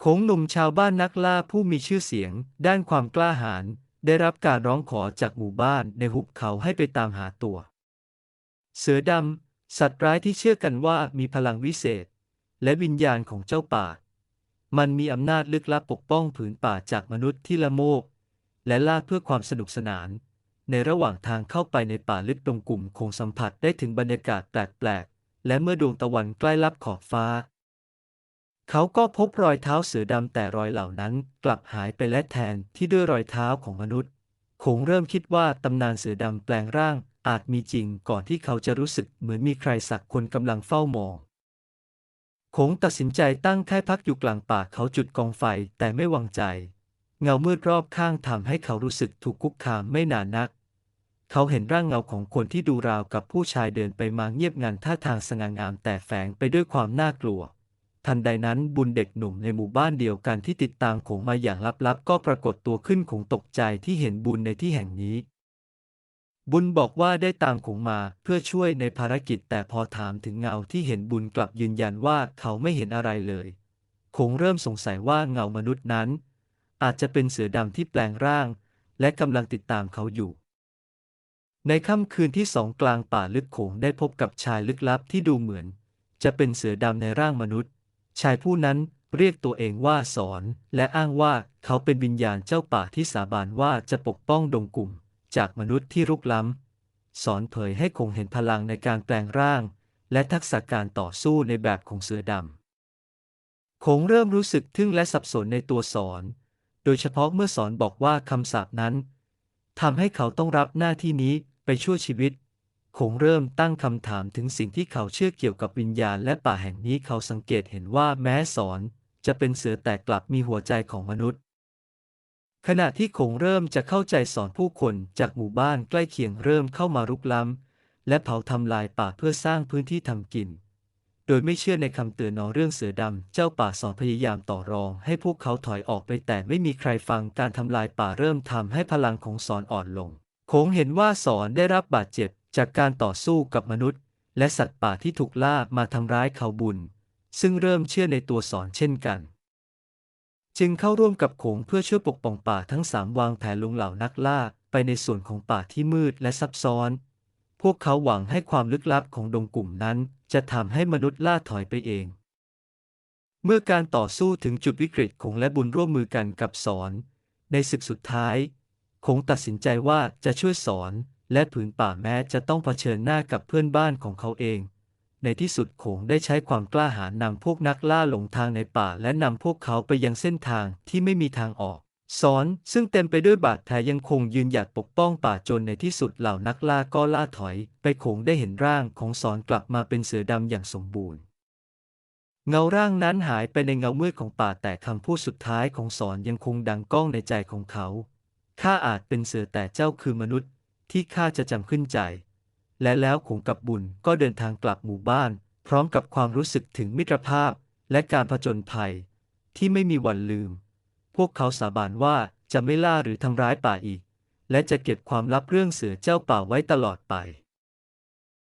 โขงหนุ่มชาวบ้านนักล่าผู้มีชื่อเสียง ด้านความกล้าหาญได้รับการร้องขอจากหมู่บ้านในหุบเขาให้ไปตามหาตัว เสือดำ สัตว์ร้ายที่เชื่อกันว่ามีพลังวิเศษ และวิญญาณของเจ้าป่า มันมีอำนาจลึกลับปกป้องผืนป่าจากมนุษย์ที่ละโมบและล่าเพื่อความสนุกสนาน ในระหว่างทางเข้าไปในป่าลึกตรงกลุ่มคงสัมผัสได้ถึงบรรยากาศแปลกๆและเมื่อดวงตะวันใกล้ลับขอบฟ้า เขาก็พบรอยเท้าเสือดำแต่รอยเหล่านั้นกลับหายไปและแทนที่ด้วยรอยเท้าของมนุษย์คงเริ่มคิดว่าตำนานเสือดำแปลงร่างอาจมีจริงก่อนที่เขาจะรู้สึกเหมือนมีใครสักคนกำลังเฝ้ามองคงตัดสินใจตั้งค่ายพักอยู่กลางป่าเขาจุดกองไฟแต่ไม่วางใจ เงามืดรอบข้างทำให้เขารู้สึกถูกคุกคามไม่นานนัก เขาเห็นร่างเงาของคนที่ดูราวกับผู้ชายเดินไปมาเงียบงันท่าทางสง่างามแต่แฝงไปด้วยความน่ากลัว ทันใดนั้นบุญเด็กหนุ่มในหมู่บ้านเดียวกันที่ติดตามคงมาอย่างลับๆ ก็ปรากฏตัวขึ้นคงตกใจที่เห็นบุญในที่แห่งนี้ บุญบอกว่าได้ตามคงมาเพื่อช่วยในภารกิจแต่พอถามถึงเงาที่เห็นบุญกลับยืนยันว่าเขาไม่เห็นอะไรเลยคงเริ่มสงสัยว่าเงามนุษย์นั้น อาจจะเป็นเสือดำที่แปลงร่าง และกำลังติดตามเขาอยู่ ในค่ำคืนที่สองกลางป่าลึกโขงได้พบกับชายลึกลับที่ดูเหมือน จะเป็นเสือดำในร่างมนุษย์ ชายผู้นั้นเรียกตัวเองว่าสอน และอ้างว่าเขาเป็นวิญญาณเจ้าป่าที่สาบานว่าจะปกป้องดงกลุ่ม จากมนุษย์ที่รุกล้ำ สอนเผยให้คงเห็นพลังในการแปลงร่าง และทักษะการต่อสู้ในแบบของเสือดำคงเริ่มรู้สึกทึ่งและสับสนในตัวสอน โดยเฉพาะเมื่อสอนบอกว่าคำสาปนั้นทำให้เขาต้องรับหน้าที่นี้ไปชั่วชีวิต คงเริ่มตั้งคำถามถึงสิ่งที่เขาเชื่อเกี่ยวกับวิญญาณและป่าแห่งนี้เขาสังเกตเห็นว่าแม้สอน จะเป็นเสือแต่กลับมีหัวใจของมนุษย์ ขณะที่คงเริ่มจะเข้าใจสอนผู้คนจากหมู่บ้านใกล้เคียงเริ่มเข้ามารุกล้ำและเผาทำลายป่าเพื่อสร้างพื้นที่ทำกิน โดยไม่เชื่อในคำเตือนนอเรื่องเสือดำเจ้าป่าสอนพยายามต่อรอง ให้พวกเขาถอยออกไปแต่ไม่มีใครฟังการทำลายป่าเริ่มทำให้พลังของสอนอ่อนลงคงเห็นว่าสอนได้รับบาดเจ็บ จากการต่อสู้กับมนุษย์ และสัตว์ป่าที่ถูกล่ามาทำร้ายเขาบุญ ซึ่งเริ่มเชื่อในตัวสอนเช่นกัน จึงเข้าร่วมกับโขงเพื่อช่วยปกป้องป่าทั้งสามวางแผนลงเหล่านักล่าไปในส่วนของป่าที่มืดและซับซ้อน พวกเขาหวังให้ความลึกลับของดงกลุ่มนั้น จะทำให้มนุษย์ล่าถอยไปเอง เมื่อการต่อสู้ถึงจุดวิกฤตคงและบุญร่วมมือกันกับสอน ในศึกสุดท้ายคงตัดสินใจว่าจะช่วยสอน และผืนป่าแม้จะต้องเผชิญหน้ากับเพื่อนบ้านของเขาเอง ในที่สุดคงได้ใช้ความกล้าหาญนำพวกนักล่าหลงทางในป่าและนำพวกเขาไปยังเส้นทางที่ไม่มีทางออกสอนซึ่งเต็มไปด้วยบาดแผลยังคงยืนหยัดปกป้องป่าจนในที่สุดเหล่านักล่าก็ล่าถอย ไปคงได้เห็นร่างของสอนกลับมาเป็นเสือดำอย่างสมบูรณ์ เงาร่างนั้นหายไปในเงามืดของป่าแต่คำพูดสุดท้ายของสอนยังคงดังก้องในใจของเขาข้าอาจเป็นเสือแต่เจ้าคือมนุษย์ ที่ข้าจะจำขึ้นใจ และแล้วขงกับบุญก็เดินทางกลับหมู่บ้าน พร้อมกับความรู้สึกถึงมิตรภาพและการผจญภัย ที่ไม่มีวันลืม พวกเขาสาบานว่าจะไม่ล่าหรือทำร้ายป่าอีก และจะเก็บความลับเรื่องเสือเจ้าป่าไว้ตลอดไป